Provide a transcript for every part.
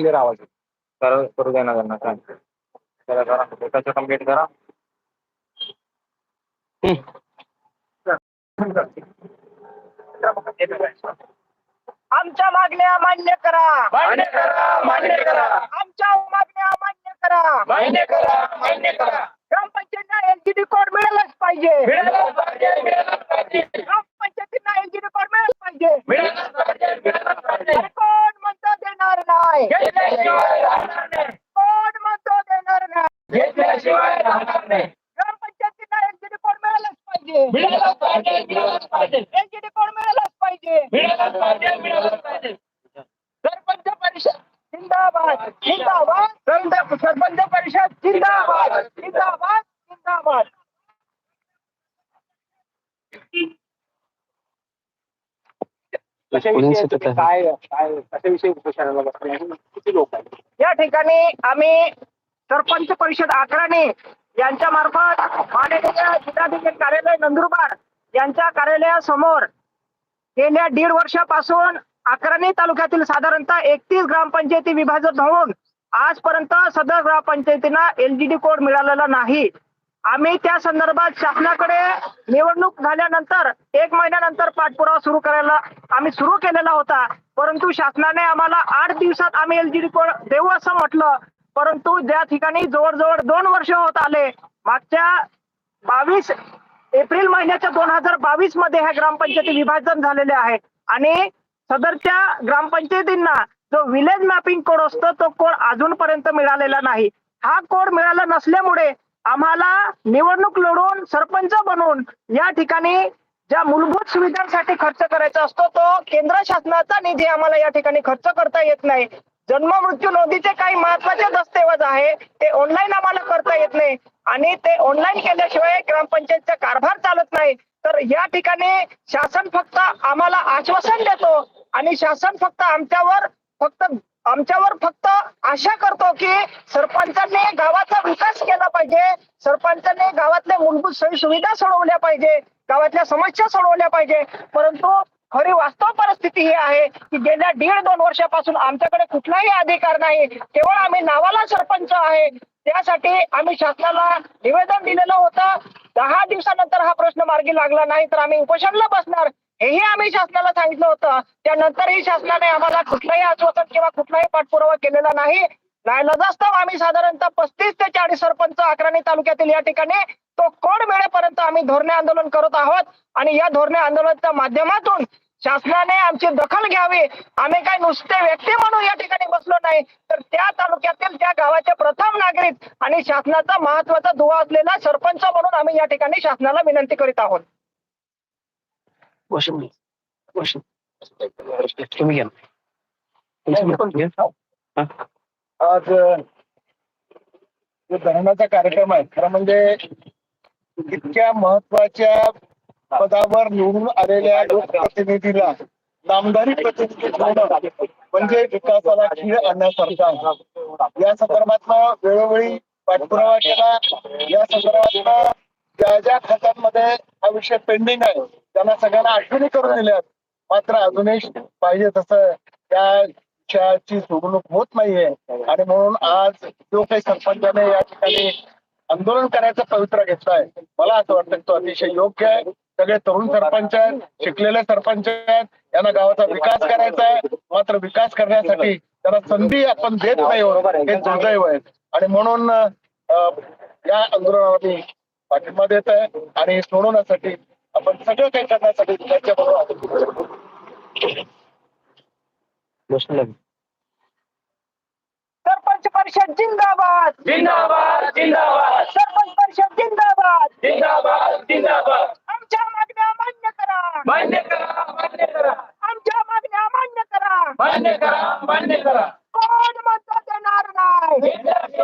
Clear आवाज येतो करू करू द्या ना त्यांना काय करा करा. पोटाचं कंप्लीट करा. आमच्या मागण्या मान्य करा. मान्य करा मान्य करा. आमच्या मागण्या मान्य करा. मान्य करा मान्य करा. मिळालाच पाहिजे मिळालंच पाहिजे. सरपंच परिषद जिंदाबाद जिंदाबाद. सरपंच परिषद जिंदाबाद जिंदाबाद जिंदाबाद. कशाविषयी तुम्ही? काय काय कशाविषयी उपोषणाला बसले आणि किती लोक आहेत? या ठिकाणी आम्ही सरपंच परिषद अकराने यांच्या मार्फत माननीय जिल्हाधिकारी कार्यालय नंदुरबार यांच्या कार्यालयासमोर गेल्या दीड वर्षापासून अकराणी तालुक्यातील साधारणतः एकतीस ग्रामपंचायती विभाजित होऊन आजपर्यंत सदर ग्रामपंचायतींना एलजीडी कोड मिळालेला नाही. आम्ही त्या संदर्भात शासनाकडे निवडणूक झाल्यानंतर एक महिन्यानंतर पाठपुरावा सुरू करायला आम्ही सुरू केलेला होता. परंतु शासनाने आम्हाला आठ दिवसात आम्ही एलजीडी कोड देऊ असं म्हटलं. परंतु ज्या ठिकाणी जवळजवळ दोन वर्ष होत आले मागच्या बावीस एप्रिल महिन्याच्या दोन हजार बावीसमध्ये ह्या ग्रामपंचायती विभाजन झालेले आहे. आणि सदरच्या ग्रामपंचायतींना जो विलेज मॅपिंग कोड असतो तो कोड अजूनपर्यंत मिळालेला नाही. हा कोड मिळाला नसल्यामुळे आम्हाला निवडणूक लढून सरपंच बनवून या ठिकाणी ज्या मूलभूत सुविधांसाठी खर्च करायचा असतो तो केंद्र शासनाचा निधी आम्हाला या ठिकाणी खर्च करता येत नाही. जन्म मृत्यू नोंदीचे काही महत्त्वाचे दस्तऐवज आहे ते ऑनलाईन आम्हाला करता येत नाही. आणि ते ऑनलाईन केल्याशिवाय ग्रामपंचायतचा कारभार चालत नाही. तर या ठिकाणी शासन फक्त आम्हाला आश्वासन देतो आणि शासन फक्त आमच्यावर फक्त आमच्यावर फक्त आशा करतो की सरपंचांनी गावाचा विकास केला पाहिजे. सरपंचांनी गावातल्या मूलभूत सोयी सुविधा सोडवल्या पाहिजे. गावातल्या समस्या सोडवल्या पाहिजे. परंतु खरी वास्तव परिस्थिती ही आहे की गेल्या दीड दोन वर्षापासून आमच्याकडे कुठलाही अधिकार नाही. केवळ आम्ही नावाला सरपंच आहे. त्यासाठी आम्ही शासनाला निवेदन दिलेलं होतं. दहा दिवसानंतर हा प्रश्न मार्गी लागला नाही तर आम्ही उपोषणला बसणार हेही आम्ही शासनाला सांगितलं होतं. त्यानंतरही शासनाने आम्हाला कुठलंही आश्वासन किंवा कुठलाही पाठपुरावा केलेला नाही. नाईलाजास्तव आम्ही साधारणतः पस्तीस ते चाळीस सरपंच अकराणी तालुक्यातील या ठिकाणी तो कोण मिळेपर्यंत आम्ही धोरणे आंदोलन करत आहोत? आणि या धोरणे आंदोलनाच्या माध्यमातून शासनाने आमची दखल आम्ही काय नुसते व्यक्ती म्हणून या ठिकाणी बसलो नाही. तर त्या तालुक्यातील त्या गावाचे प्रथम नागरिक आणि शासनाचा महत्त्वाचा दुवा असलेला सरपंच म्हणून आम्ही या ठिकाणी शासनाला विनंती करीत आहोत. आज जो धरणाचा कार्यक्रम आहे खरं म्हणजे इतक्या महत्त्वाच्या पदावर निवडून आलेल्या लोकप्रतिनिधीला नामदारी म्हणजे विकासाला खीळ आणण्यासारखं आहे. या संदर्भातला वेळोवेळी पाठपुरावा केला. या संदर्भात ज्या ज्या खात्यांमध्ये हा विषय पेंडिंग आहे त्यांना सगळ्यांना आठवणी करून दिल्यात मात्र अजूनही पाहिजे तसं त्या विषयाची सोडवणूक होत नाहीये. आणि म्हणून आज जो काही सरपंचाने या ठिकाणी आंदोलन करायचा पवित्रा घेतलाय मला असं वाटतं तो अतिशय योग्य आहे. सगळे तरुण सरपंच आहेत शिकलेले सरपंच आहेत यांना गावाचा विकास करायचा आहे मात्र विकास करण्यासाठी त्यांना संधी आपण देत नाही आहोत. हे दुर्दैव आहे. आणि म्हणून या आंदोलनाला मी पाठिंबा देत आहे आणि सोडवण्यासाठी आपण सगळं काही करण्यासाठी त्यांच्याबरोबर बसलं सरपंच परिषद जिंदाबाद जिंदाबाद!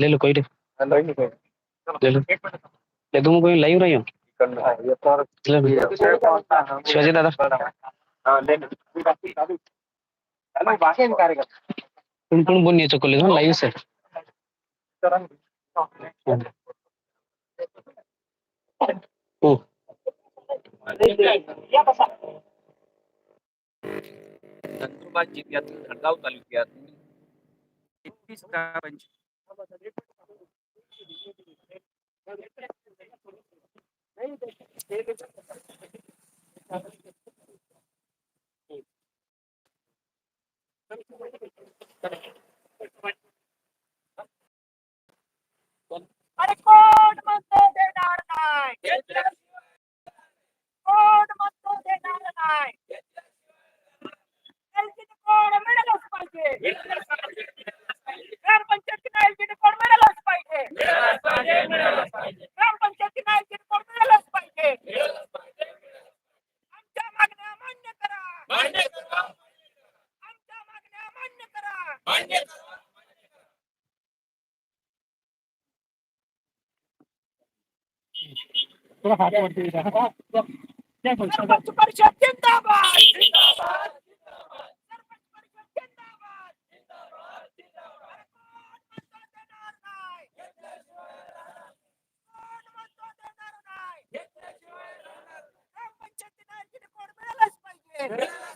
ले लो कोई ले तुम कोई लाइव रही हो शिवाजी दादा कोण कोण बोलणी चुकले ना लाईव्ह सर नंदुरबार जिल्ह्यातील खडगाव तालुक्यात Brabant. थोडा हात वरती Yeah.